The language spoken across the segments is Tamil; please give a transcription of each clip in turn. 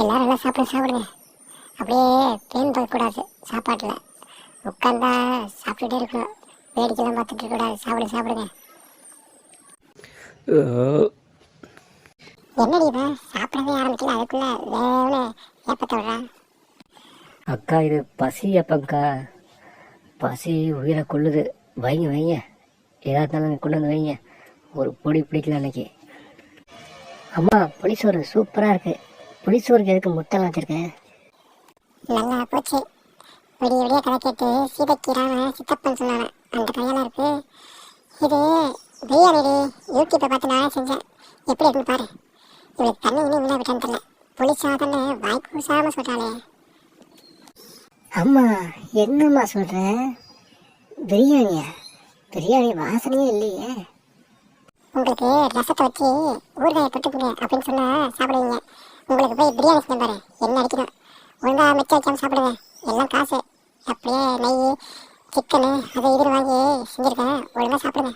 எல்லாரும் நல்லா சாப்பிட சாப்பிடுங்க. அப்படியே தேன் போகக்கூடாது சாப்பாட்டில். உட்காந்தா சாப்பிட்டுட்டே இருக்கணும். வேடிக்கைலாம் பார்த்துட்டு இருக்கக்கூடாது. சாப்பிடு சாப்பிடுங்க. என்னடி இவன்? சாப்பிடவே ஆரம்பிக்கல. அதுக்குள்ள வேவனே ஏப்பத்த விடுறா. அக்கா இது பசி அப்பங்க்கா. பசி உயிரை கொள்ளுது. வைங்க வைங்க. எதா இருந்தாலும் கொண்டு வந்து வைங்க. ஒரு பொடி பிடிக்கல அன்னைக்கு. அம்மா புளிசோறு சூப்பராக இருக்கு. புளிசோறுக்கு எதுக்கு முட்டைலாம் வச்சிருக்கேன் நல்லா போச்சு. விடிய விடிய கதை கேட்டு சீதைக்கீரான சித்தப்பன் சொன்னானே. அந்த கையெல்லாம் இருக்கு. இது பிரியாணிடி யூடியூப்பை பார்த்து நான் செஞ்சேன். எப்படி இருக்குன்னு பாரு. இவளுக்கு தண்ணி இனி உள்ள விட்டான்னு தெரியல. புளிச்சாதன்னு வாய் கூசாம சொல்றாளே. அம்மா என்னம்மா சொல்ற? பிரியாணியா? பிரியாணி வாசனையே இல்லையே. உங்களுக்கு ரசத்தை வச்சு ஊறுகாயை தொட்டுக்குங்க அப்படின்னு சொன்னா சாப்பிடுவீங்க. உங்களுக்கு போய் பிரியாணி செஞ்சு பாரு. என்ன அடிக்கணும். ஒழுங்காக மிச்சம் வைக்காமல் சாப்பிடுங்க. எல்லாம் காசு. அப்படியே நெய் சிக்கனு அதை இது வாங்கி செஞ்சுருக்கேன். ஒழுங்காக சாப்பிடுங்க.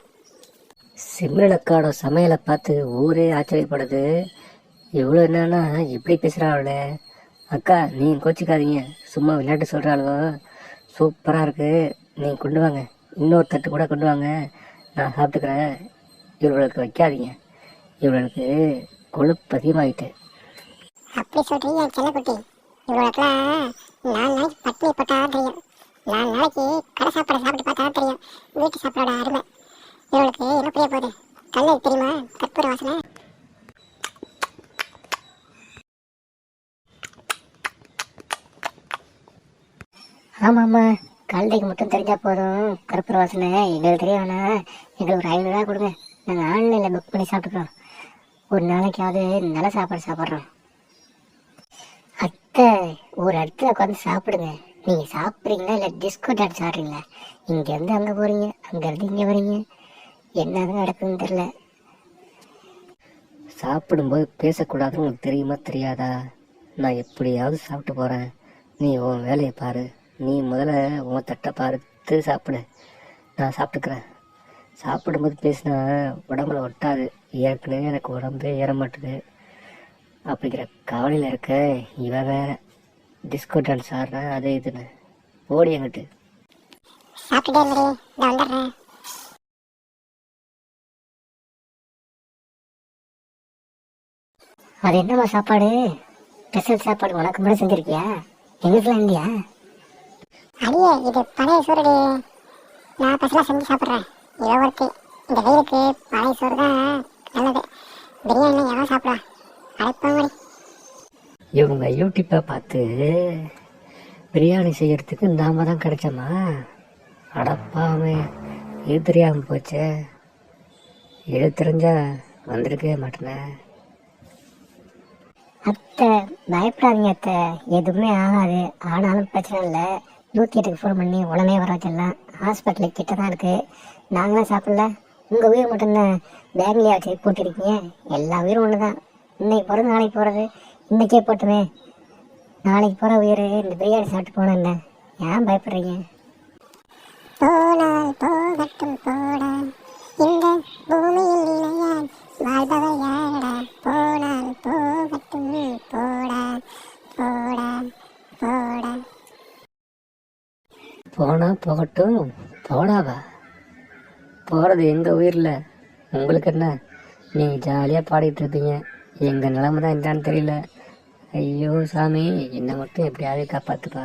சிம்ரன் அக்காவோட சமையலை பார்த்து ஊரே ஆச்சரியப்படுது. இவ்வளோ என்னன்னா இப்படி பேசுகிறாள் அக்கா நீ கோச்சிக்காதீங்க. சும்மா விளையாட்டு சொல்கிறாளோ சூப்பராக இருக்குது நீ கொண்டு வாங்க. இன்னொரு தட்டு கூட கொண்டு வாங்க. நான் சாப்பிட்டுக்கிறேன். இவளுக்கு வைக்காதீங்க. இவளுக்கு கொழுப்பு அதிகமாகிட்டு அப்படி சொல்றீங்க செல்லக்குட்டி. இவ்வளோக்கெல்லாம் நாலு நாளைக்கு பட்டினி போட்டால் தெரியும். நாலு நாளைக்கு கடை சாப்பாடை சாப்பிட்டு பார்த்தா தெரியும். வீட்டு சாப்பாடோட அருமை. இவளுக்கு என்ன புரிய போகுது? கல்லு தெரியுமா? கற்பூர வாசனை. ஆமாம்மா. கழுதைக்கு மட்டும் தெரிஞ்சால் போதும். கருப்பூர வாசனை. எங்களுக்கு தெரிய வேணாம் எங்களுக்கு ஒரு ஐநூறுரூவா கொடுங்க. நாங்கள் ஆன்லைனில் புக் பண்ணி சாப்பிட்டுக்கிறோம். ஒரு நாளைக்காவது நல்ல சாப்பாடு சாப்பிட்றோம். அத்தை ஒரு இடத்துல உட்காந்து சாப்பிடுங்க. நீங்கள் சாப்பிட்றீங்களா இல்லை டிஸ்கோ டான்ஸ் ஆடுறீங்களா? இங்கேருந்து அங்கே போகிறீங்க அங்கேருந்து இங்கே வரீங்க. என்னதான் நடக்குதுன்னு தெரில சாப்பிடும்போது பேசக்கூடாதுன்னு உங்களுக்கு தெரியுமா தெரியாதா? நான் எப்படியாவது சாப்பிட்டு போகிறேன் நீ உன் வேலையை பாரு. நீ முதல்ல உன் தட்டை பார்த்து சாப்பிடு. நான் சாப்பிட்டுக்கிறேன். சாப்பிடும்போது பேசினா உடம்புல ஒட்டாது. ஏற்கனவே எனக்கு உடம்பே ஏற மாட்டுது அப்படிங்கிற கவலையில் இருக்க இவ வேற. டிஸ்கோ டான்ஸ் ஆடுறேன் அது இதுன்னு. ஓடி எங்கிட்டு. அது என்னம்மா சாப்பாடு? ஸ்பெஷல் சாப்பாடு உனக்கு மட்டும் செஞ்சிருக்கியா? எங்களுக்குலாம் இல்லையா? அடியே இது பழைய சோறுடி. நான் பசலாம் செஞ்சு சாப்பிட்றேன். இவ ஒருத்தி இந்த வெயிலுக்கு பழைய சோறு தான் நல்லது. பிரியாணி எவன் சாப்பிடா அழைப்பாங்க இவங்க யூடியூப்பை பார்த்து பிரியாணி செய்யறதுக்கு நாம தான் கிடைச்சோமா? அடப்பாமே இது தெரியாமல் போச்சே? இது தெரிஞ்சா வந்திருக்கவே மாட்டேனே. அத்தை பயப்படாதீங்க அத்தை. எதுவுமே ஆகாது. ஆனாலும் பிரச்சனை இல்லை. நூற்றி எட்டுக்கு ஃபோன் பண்ணி உடனே வர வச்சிடலாம். ஹாஸ்பிட்டலுக்கு கிட்ட தான் இருக்குது நாங்களாம் சாப்பிடல. உங்கள் உயிர் மட்டும்தான். பேக்லேயே வச்சு போட்டிருக்கீங்க. எல்லா உயிரும் ஒன்று தான் இன்னைக்கு போகிறது நாளைக்கு போகிறது இன்னைக்கே போட்டுமே. நாளைக்கு போகிற உயிர் இந்த பிரியாணி சாப்பிட்டு போனா என்ன ஏன் பயப்படுறீங்க? போனால் போகட்டும் போடா. இந்த பூமியில் இளையான் வாழ்பவர் யாரடா? போனால் போகட்டும் போடா. போடா போடா. போனால் போகட்டும் போடாவா போகிறது எங்கள் உயிரில்? உங்களுக்கு என்ன? நீங்கள் ஜாலியாக பாடிட்டு இருப்பீங்க. எங்கள் நிலமை தான் என்னன்னு தெரியல. ஐயோ சாமி என்னை மட்டும் எப்படியாவது காப்பாற்றுப்பா